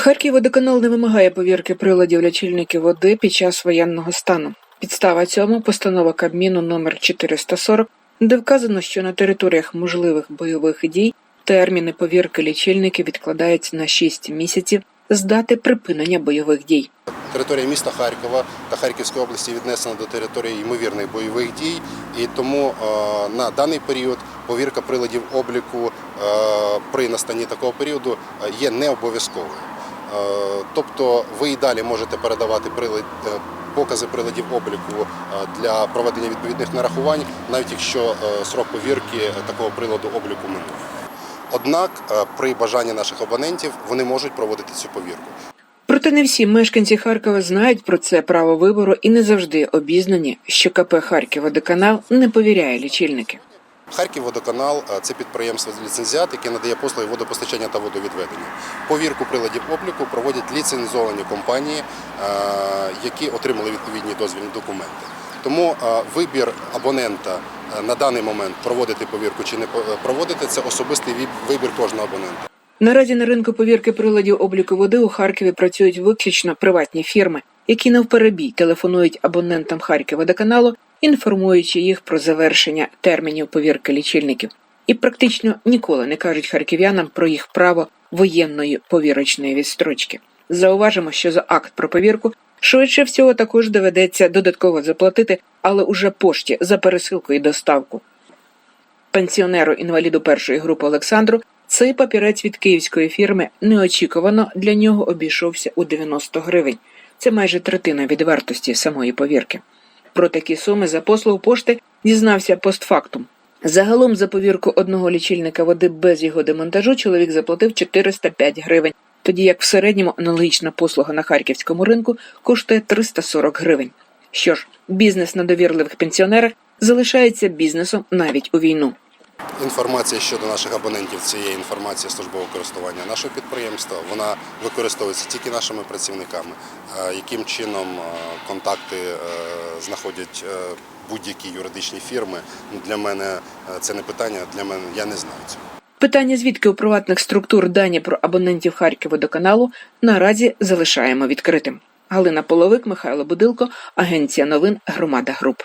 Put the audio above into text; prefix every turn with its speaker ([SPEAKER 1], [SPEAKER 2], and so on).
[SPEAKER 1] Харківводоканал не вимагає повірки приладів лічильників води під час воєнного стану. Підстава цьому постанова Кабміну номер 440, де вказано, що на територіях можливих бойових дій терміни повірки лічильників відкладаються на 6 місяців з дати припинення бойових дій.
[SPEAKER 2] Територія міста Харкова та Харківської області віднесена до території ймовірних бойових дій, і тому е, на даний період повірка приладів обліку е, при настанні такого періоду е, є не обов'язковою. Тобто ви і далі можете передавати прилад, е, покази приладів обліку е, для проведення відповідних нарахувань, навіть якщо е, срок повірки е, такого приладу обліку минув. Однак е, при бажанні наших абонентів вони можуть проводити цю повірку.
[SPEAKER 1] Проте не всі мешканці Харкова знають про це право вибору і не завжди обізнані, що КП Харківводоканал не повіряє лічильники.
[SPEAKER 2] Харківводоканал – це підприємство ліцензіат, яке надає послуги водопостачання та водовідведення. Повірку приладів обліку проводять ліцензовані компанії, е, які отримали відповідні дозвільні документи. Тому е, вибір абонента е, на даний момент проводити повірку чи не проводити це особистий вибір кожного абонента.
[SPEAKER 1] Наразі на ринку повірки приладів обліку води у Харкові працюють виключно приватні фірми, які навперебій телефонують абонентам Харківводоканалу, інформуючи їх про завершення термінів повірки лічильників, і практично ніколи не кажуть харків'янам про їх право воєнної повірочної відстрочки. Зауважимо, що за акт про повірку швидше всього також доведеться додатково заплатити, але уже пошті за пересилку і доставку. Пенсіонеру інваліду першої групи Олександру цей папірець від київської фірми неочікувано для нього обійшовся у 90 гривень. Це майже третина від вартості самої повірки. Про такі суми за послугу пошти дізнався постфактум. Загалом за повірку одного лічильника води без його демонтажу чоловік заплатив 405 гривень, тоді як в середньому аналогічна послуга на харківському ринку коштує 340 гривень. Що ж, бізнес на довірливих пенсіонерах залишається бізнесом навіть у війну.
[SPEAKER 2] Інформація щодо наших абонентів це є інформація службового користування нашого підприємства. Вона використовується тільки нашими працівниками. Е, Яким чином е, контакти е, знаходять будь-які юридичні фірми? ну, Для мене це не питання. Для мене я не знаю цього.
[SPEAKER 1] Питання, звідки у приватних структур дані про абонентів Харківводоканалу наразі залишаємо відкритим. Галина Половик, Михайло Будилко, Агенція новин Громада Груп.